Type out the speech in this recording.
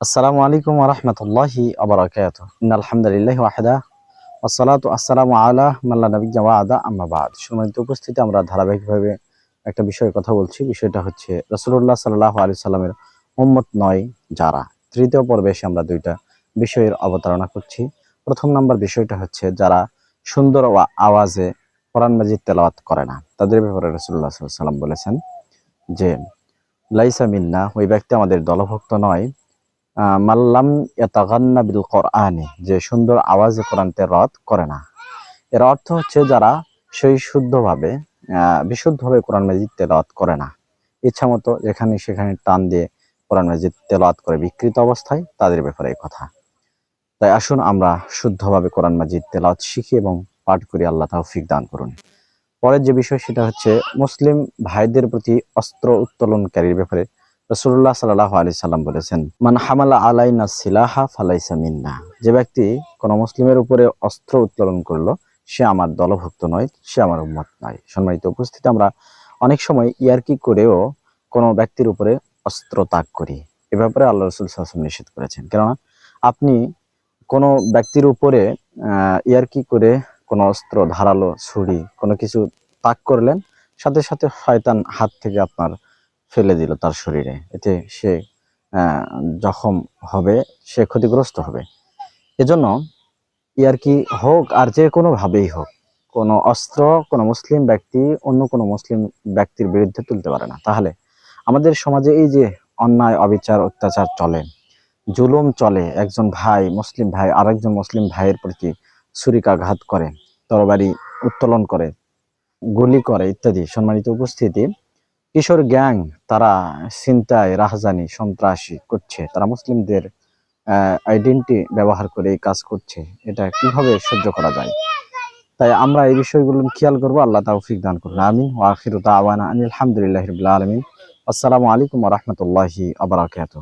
আসসালামু আলাইকুম রহমতুল্লাহি আবরাকাত আলহামদুলিল্লাহ ওয়াহেদা আসসালাতু আসসালামু আলা মাল্লা নবী জাওয়াদা আম্মাবাদ সম্মানিত উপস্থিতি আমরা ধারাবাহিকভাবে একটা বিষয়ে কথা বলছি। বিষয়টা হচ্ছে রসুল্লাহ সাল্লাহ আলি সাল্লামের উম্মত নয় যারা। তৃতীয় পর্বে এসে আমরা দুইটা বিষয়ের অবতারণা করছি। প্রথম নাম্বার বিষয়টা হচ্ছে যারা সুন্দর আওয়া- আওয়াজে কোরআন মাজিদ তেলাওয়াত করে না। তাদের ব্যাপারে রসুল্লাহ সাল্লাম বলেছেন যে, লাইসা মিন্না, ওই ব্যক্তি আমাদের দলভুক্ত নয়। মাল্লাম ইয়াতাগান্না বিল কোরআনে, যে সুন্দর আওয়াজে কোরআন তেলাওয়াত করে না। এর অর্থ হচ্ছে যারা সেই শুদ্ধভাবে বিশুদ্ধভাবে কোরআন মাজিদ তেলাওয়াত করে না। ইচ্ছা মতো যেখানে সেখানে টান দিয়ে কোরআন মাজিদ তেলাওয়াত করে বিকৃত অবস্থায় তাদের ব্যাপারে এই কথা। তাই আসুন আমরা শুদ্ধভাবে কোরআন মাজিদ তেলাওয়াত শিখি এবং পাঠ করি, আল্লাহ তৌফিক দান করুন। পরের যে বিষয় সেটা হচ্ছে, মুসলিম ভাইদের প্রতি অস্ত্র উত্তোলনকারীর ব্যাপারে রসুল্লাহ সাল্লাহ আলি সাল্লাম বলেছেন, মান হামালা আলাইনা সিলাহা ফালাইসা মিন্না। যে ব্যক্তি কোন মুসলিমের উপরে অস্ত্র উত্তোলন করল, সে আমার দলভুক্ত নয়, সে আমার উম্মত নয়। সম্মানিত উপস্থিত, আমরা অনেক সময় ইয়ারকি করেও কোনো ব্যক্তির উপরে অস্ত্র তাক করি। এ ব্যাপারে আল্লাহ রসুল সাল্লাম নিষেধ করেছেন। কেননা, আপনি কোনো ব্যক্তির উপরে ইয়ারকি করে কোনো অস্ত্র, ধারালো ছুরি, কোনো কিছু তাক করলেন, সাথে সাথে শয়তান হাত থেকে আপনার ফেলে দিল তার শরীরে। এতে সে জখম হবে, সে ক্ষতিগ্রস্ত হবে। এজন্য ইয়ারকি হোক আর যে কোনো ভাবেই হোক, কোনো অস্ত্র, কোনো মুসলিম ব্যক্তি অন্য কোনো মুসলিম ব্যক্তির বিরুদ্ধে তুলতে পারে না। তাহলে আমাদের সমাজে এই যে অন্যায়, অবিচার, অত্যাচার চলে, জুলুম চলে, একজন ভাই, মুসলিম ভাই, আরেকজন মুসলিম ভাইয়ের প্রতি ছুরিকাঘাত করে, তরবারি উত্তোলন করে, গুলি করে ইত্যাদি। সম্মানিত উপস্থিতি কিশোর গ্যাং, তারা চিন্তায় রাহজানি, সন্ত্রাসী করছে। তারা মুসলিমদের আইডেন্টি ব্যবহার করে এই কাজ করছে। এটা কীভাবে সহ্য করা যায়? তাই আমরা এই বিষয়গুলো খেয়াল করব। আল্লাহ তৌফিক দান করুন। আমিন। ও আখিরু আওয়ানা আনিল আলহামদুলিল্লাহ আলমিন। আসসালামু আলাইকুম রহমতুল্লাহি আবরাকাত